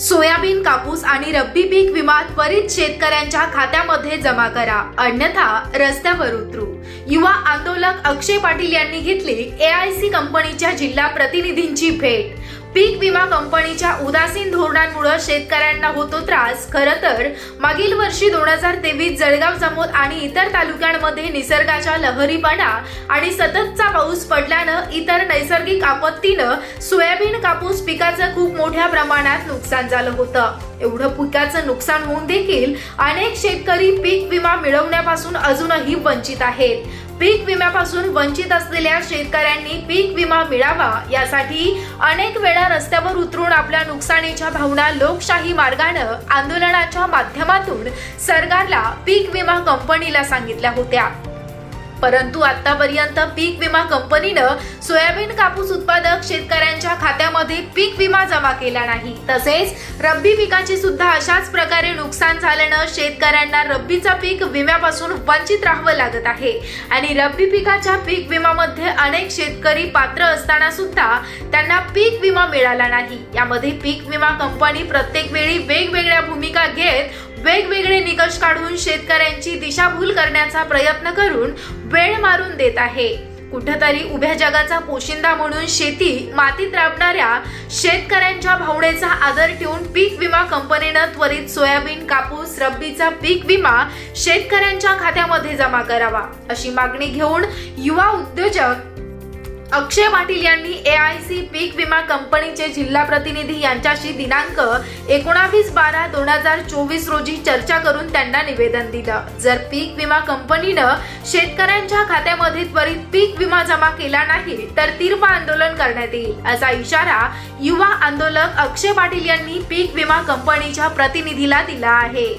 Soybean कापूस आणि रब्बी पीक विमा त्वरित शेतकऱ्यांच्या खात्यामध्ये जमा करा. अन्यथा रस्त्यावर उतरू. युवा आंदोलक अक्षय पाटील यांनी घेतली एआयसी कंपनीच्या जिल्हा प्रतिनिधींची भेट. पीक विमा कंपनीच्या उदासीन धोरणांमुळे शेतकऱ्यांना होतो त्रास. खरं तर मागील वर्षी दोन हजार तेवीस जळगाव जामोद आणि इतर तालुक्यांमध्ये निसर्गाच्या लहरीपणा आणि सततचा पाऊस पडल्यानं इतर नैसर्गिक आपत्तीनं सोयाबीन कापूस पिकाचं खूप मोठ्या प्रमाणात नुकसान झालं होतं. एवढं पिकाचं नुकसान होऊन देखील अनेक शेतकरी पीक विमा मिळवण्यापासून अजूनही वंचित आहेत. पीक विम्यापासून वंचित असलेल्या शेतकऱ्यांनी पीक विमा मिळावा यासाठी अनेक वेळा रस्त्यावर उतरून आपल्या नुकसानीच्या भावना लोकशाही मार्गानं आंदोलनाच्या माध्यमातून सरकारला पीक विमा कंपनीला सांगितल्या होत्या. परंतु आतापर्यंत पीक विमा कंपनीनं सोयाबीन कापूस उत्पादक शेतकऱ्यांच्या खात्यामध्ये पीक विमा जमा केला नाही. तसेच रब्बी पिकाची सुद्धा अशाच प्रकारे नुकसान झाल्यानं शेतकऱ्यांना रब्बीचा पीक विम्यापासून वंचित राहावं लागत आहे. आणि रब्बी पिकाच्या पीक विमामध्ये अनेक शेतकरी पात्र असताना सुद्धा त्यांना पीक विमा मिळाला नाही. यामध्ये पीक विमा कंपनी प्रत्येक वेळी वेगवेगळ्या भूमिका घेत वेगवेगळे निकष काढून शेतकऱ्यांची दिशाभूल करण्याचा प्रयत्न करून वेळ मारून देत आहे. कुठंतरी उभ्या जगाचा पोशिंदा म्हणून शेती मातीत राबणाऱ्या शेतकऱ्यांच्या भावनेचा आदर ठेवून पीक विमा कंपनीनं त्वरित सोयाबीन कापूस रब्बीचा पीक विमा शेतकऱ्यांच्या खात्यामध्ये जमा करावा अशी मागणी घेऊन युवा उद्योजक अक्षय पाटील यांनी ए आय सी पीक विमा कंपनीचे जिल्हा प्रतिनिधी यांच्याशी दिनांक एकोणावीस बारा दोन हजार चोवीस रोजी चर्चा करून त्यांना निवेदन दिलं. जर पीक विमा कंपनीनं शेतकऱ्यांच्या खात्यामध्ये त्वरित पीक विमा जमा केला नाही तर तीव्र आंदोलन करण्यात येईल असा इशारा युवा आंदोलक अक्षय पाटील यांनी पीक विमा कंपनीच्या प्रतिनिधीला दिला आहे.